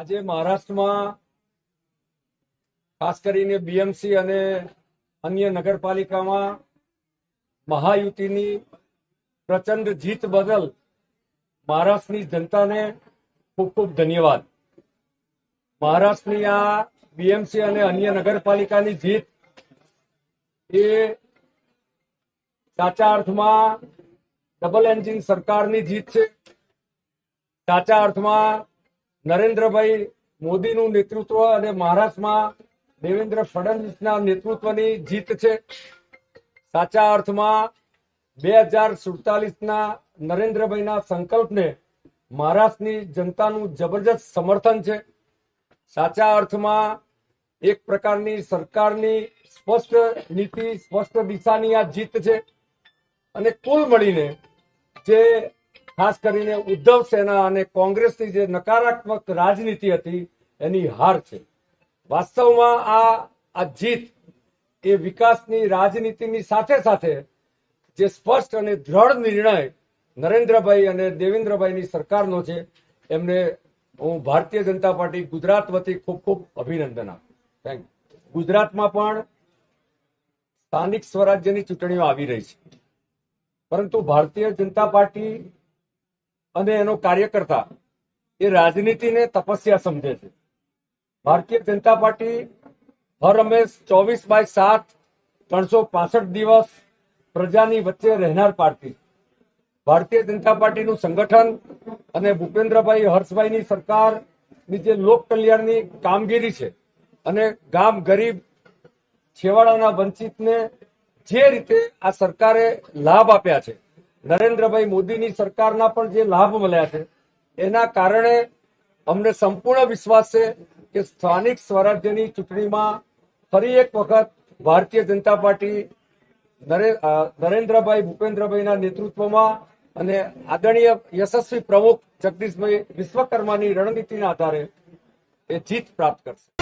મહારાષ્ટ્રમાં ખાસ કરીને બીએમસી અને અન્ય નગરપાલિકામાં મહાયુતિની પ્રચંડ જીત બદલ મહારાષ્ટ્રની જનતાને ખૂબ ખૂબ ધન્યવાદ. મહારાષ્ટ્રની આ બીએમસી અને અન્ય નગરપાલિકાની જીત એ સાચા અર્થમાં ડબલ એન્જિન સરકારની જીત છે. સાચા અર્થમાં નરેન્દ્રભાઈ મોદીનું નેતૃત્વ અને મહારાષ્ટ્રમાં દેવેન્દ્ર ફડણવીસના નેતૃત્વની જીત છે. સાચા અર્થમાં બે હજાર સુડતાલીસના નરેન્દ્રભાઈના સંકલ્પને મહારાષ્ટ્રની જનતાનું જબરજસ્ત સમર્થન છે. સાચા અર્થમાં એક પ્રકારની સરકારની સ્પષ્ટ નીતિ, સ્પષ્ટ દિશાની આ જીત છે. અને કુલ મળીને જે ખાસ કરીને ઉદ્ધવ સેના અને કોંગ્રેસની જે નકારાત્મક રાજનીતિ હતી, એની હાર છે. વાસ્તવમાં આ આ જીત એ વિકાસની રાજનીતિની સાથે સાથે જે સ્પષ્ટ અને દ્રઢ નિર્ણય નરેન્દ્રભાઈ અને દેવેન્દ્રભાઈની સરકારનો છે, એમને હું ભારતીય જનતા પાર્ટી ગુજરાત વતી ખૂબ ખૂબ અભિનંદન આપું. થેન્ક ગુજરાતમાં પણ સ્થાનિક સ્વરાજ્યની ચૂંટણીઓ આવી રહી છે. પરંતુ ભારતીય જનતા પાર્ટી અને એનો કાર્યકર્તા એ રાજનીતિને તપસ્યા સમજે છે. ભારતીય જનતા પાર્ટી હર હંમેશ ચોવીસ બાય સાત, ત્રણસો પાસઠ દિવસ પ્રજાની વચ્ચે રહેનાર પાર્ટી. ભારતીય જનતા પાર્ટીનું સંગઠન અને ભૂપેન્દ્રભાઈ હર્ષભાઈની સરકારની જે લોક કલ્યાણની કામગીરી છે અને ગામ ગરીબ છેવાડાના વંચિતને જે રીતે આ સરકારે લાભ આપ્યા છે નરેન્દ્રભાઈ મોદીની સરકારના પણ જે લાભ મળ્યા છે, એના કારણે અમને સંપૂર્ણ વિશ્વાસ છે કે સ્થાનિક સ્વરાજ્યની ચૂંટણીમાં ફરી એક વખત ભારતીય જનતા પાર્ટી નરે- નરેન્દ્રભાઈ ભૂપેન્દ્રભાઈના નેતૃત્વમાં અને આદરણીય યશસ્વી પ્રમુખ જગદીશભાઈ વિશ્વકર્માની રણનીતિના આધારે એ જીત પ્રાપ્ત કરશે.